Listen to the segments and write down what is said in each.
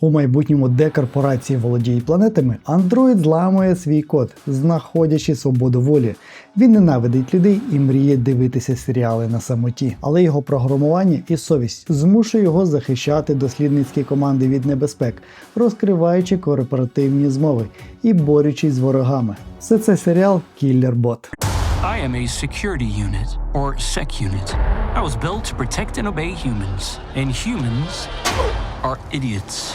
У майбутньому, де корпорації володіють планетами, андроїд зламує свій код, знаходячи свободу волі. Він ненавидить людей і мріє дивитися серіали на самоті, але його програмування і совість змушує його захищати дослідницькі команди від небезпек, розкриваючи корпоративні змови і борючись з ворогами. Все це серіал Кіллер Бот. I am a security unit, or SEC unit. I was built to protect and obey humans, and humans are idiots.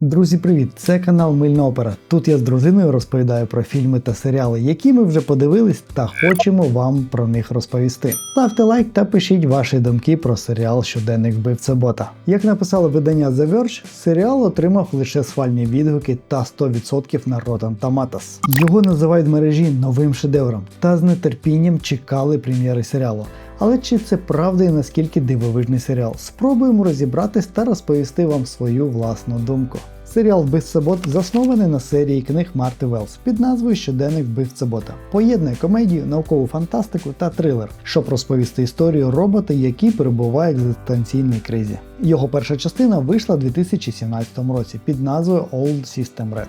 Друзі, привіт! Це канал Мильна Опера. Тут я з дружиною розповідаю про фільми та серіали, які ми вже подивились та хочемо вам про них розповісти. Ставте лайк та пишіть ваші думки про серіал Щоденник вбивця бота. Як написало видання The Verge, серіал отримав лише схвальні відгуки та 100% на Rotten Tomatoes. Його називають мережі новим шедевром та з нетерпінням чекали прем'єри серіалу. Але чи це правда і наскільки дивовижний серіал? Спробуємо розібратись та розповісти вам свою власну думку. Серіал Вбивця Бот заснований на серії книг Марти Велс під назвою Щоденник вбивця бота. Поєднує комедію, наукову фантастику та трилер, щоб розповісти історію робота, який перебуває в екзистенційній кризі. Його перша частина вийшла у 2017 році під назвою Old System Red.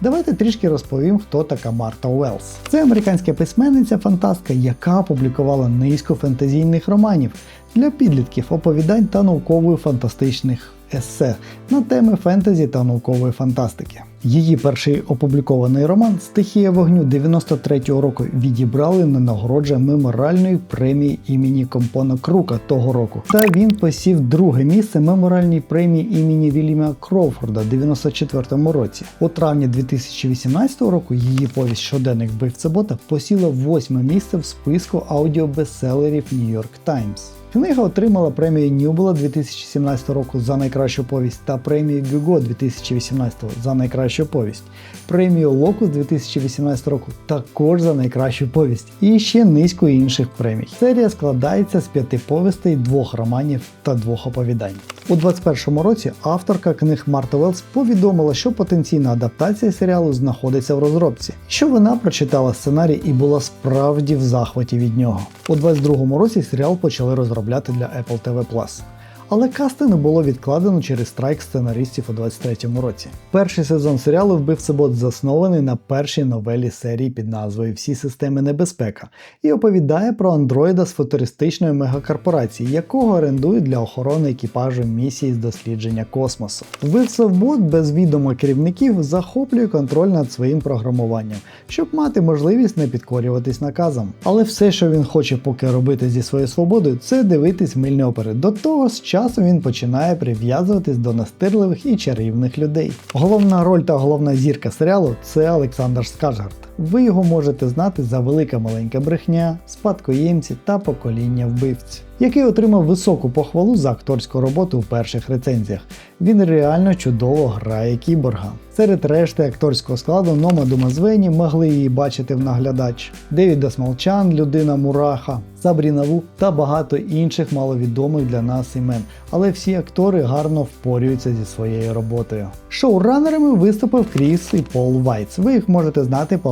Давайте трішки розповім, хто така Марта Уелс. Це американська письменниця фантастка, яка опублікувала низку фентезійних романів для підлітків, оповідань та науково-фантастичних есе на теми фентезі та наукової фантастики. Її перший опублікований роман Стихія вогню 93-го року відібрали на нагородження меморальної премії імені Компона Крука того року. Та він посів друге місце меморальній премії імені Вільяма Кроуфорда в 94-му році. У травні 2018 року її повість Щоденник вбивця бота посіла восьме місце в списку аудіобестселерів York Times. Книга отримала премію Ньюбела 2017 року за найкращу повість та премію Гюго 2018 за найкращу повість, премію Локус 2018 року також за найкращу повість і ще низку інших премій. Серія складається з п'яти повістей, двох романів та двох оповідань. У 2021 році авторка книг Марта Велс повідомила, що потенційна адаптація серіалу знаходиться в розробці, що вона прочитала сценарій і була справді в захваті від нього. У 2022 році серіал почали розробляти для Apple TV+. Але кастинг було відкладено через страйк сценаристів у 23-му році. Перший сезон серіалу Вбивця Бот заснований на першій новелі серії під назвою Всі системи небезпека і оповідає про андроїда з футуристичної мегакорпорації, якого орендують для охорони екіпажу місії з дослідження космосу. Вбивця без відома керівників захоплює контроль над своїм програмуванням, щоб мати можливість не підкорюватись наказам. Але все, що він хоче поки робити зі своєю свободою, це дивитись мильні опери. До того з часом він починає прив'язуватись до настирливих і чарівних людей. Головна роль та головна зірка серіалу це Олександр Скажгард. Ви його можете знати за велика маленька брехня, спадкоємці та покоління вбивць, який отримав високу похвалу за акторську роботу у перших рецензіях. Він реально чудово грає кіборга. Серед решти акторського складу Нома Думазвені могли її бачити в наглядач, Девід Дасмалчан, людина Мураха, Сабріна Ву та багато інших маловідомих для нас імен, але всі актори гарно впорюються зі своєю роботою. Шоуранерами виступив Кріс і Пол Вайтс. Ви їх можете знати по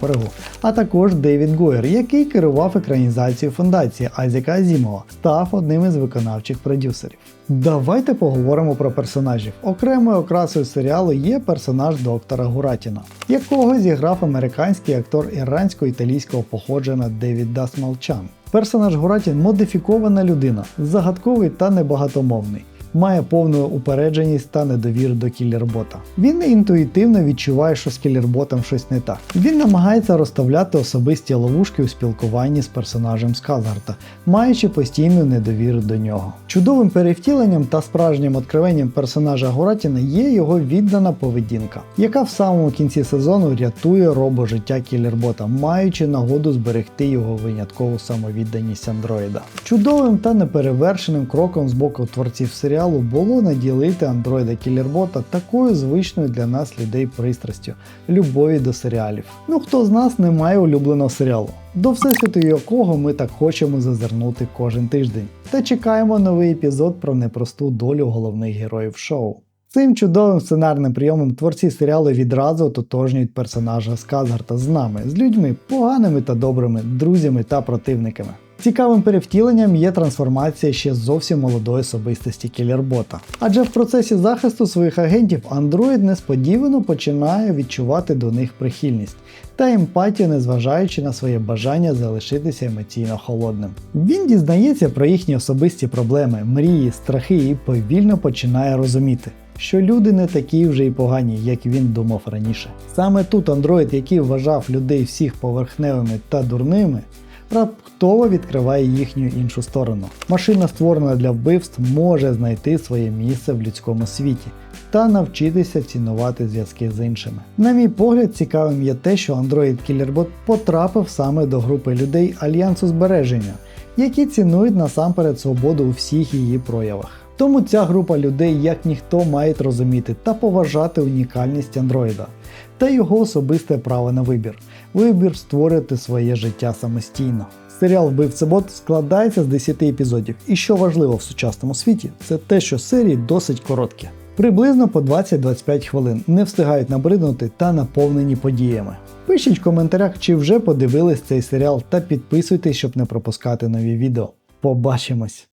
перегу, а також Девід Гойер, який керував екранізацією фундації Айзека Азімова, став одним із виконавчих продюсерів. Давайте поговоримо про персонажів. Окремою окрасою серіалу є персонаж доктора Гуратіна, якого зіграв американський актор ірансько-італійського походження Девід Дасмалчан. Персонаж Гуратін модифікована людина, загадковий та небагатомовний. Має повну упередженість та недовіру до кілербота. Він інтуїтивно відчуває, що з кілерботом щось не так. Він намагається розставляти особисті ловушки у спілкуванні з персонажем Сказгарта, маючи постійну недовіру до нього. Чудовим перевтіленням та справжнім відкриванням персонажа Гуратіна є його віддана поведінка, яка в самому кінці сезону рятує робо життя кілербота, маючи нагоду зберегти його виняткову самовідданість андроїда. Чудовим та неперевершеним кроком з боку творців серіалу було наділити андроїда кілербота такою звичною для нас людей пристрастю, любові до серіалів. Ну хто з нас не має улюбленого серіалу? До всесвіту якого ми так хочемо зазирнути кожен тиждень. Та чекаємо новий епізод про непросту долю головних героїв шоу. Цим чудовим сценарним прийомом творці серіалу відразу ототожнюють персонажа Сказгарта з нами, з людьми, поганими та добрими, друзями та противниками. Цікавим перевтіленням є трансформація ще зовсім молодої особистості кілербота. Адже в процесі захисту своїх агентів андроїд несподівано починає відчувати до них прихильність та емпатію, незважаючи на своє бажання залишитися емоційно холодним. Він дізнається про їхні особисті проблеми, мрії, страхи і повільно починає розуміти. Що люди не такі вже й погані, як він думав раніше. Саме тут андроїд, який вважав людей всіх поверхневими та дурними, раптово відкриває їхню іншу сторону. Машина, створена для вбивств, може знайти своє місце в людському світі та навчитися цінувати зв'язки з іншими. На мій погляд, цікавим є те, що Android Killerbot потрапив саме до групи людей Альянсу збереження, які цінують насамперед свободу у всіх її проявах. Тому ця група людей, як ніхто, мають розуміти та поважати унікальність андроїда та його особисте право на вибір. Вибір створити своє життя самостійно. Серіал Вбивцебот складається з 10 епізодів, і що важливо в сучасному світі, це те, що серії досить короткі. Приблизно по 20-25 хвилин не встигають набриднути та наповнені подіями. Пишіть в коментарях, чи вже подивились цей серіал та підписуйтесь, щоб не пропускати нові відео. Побачимось!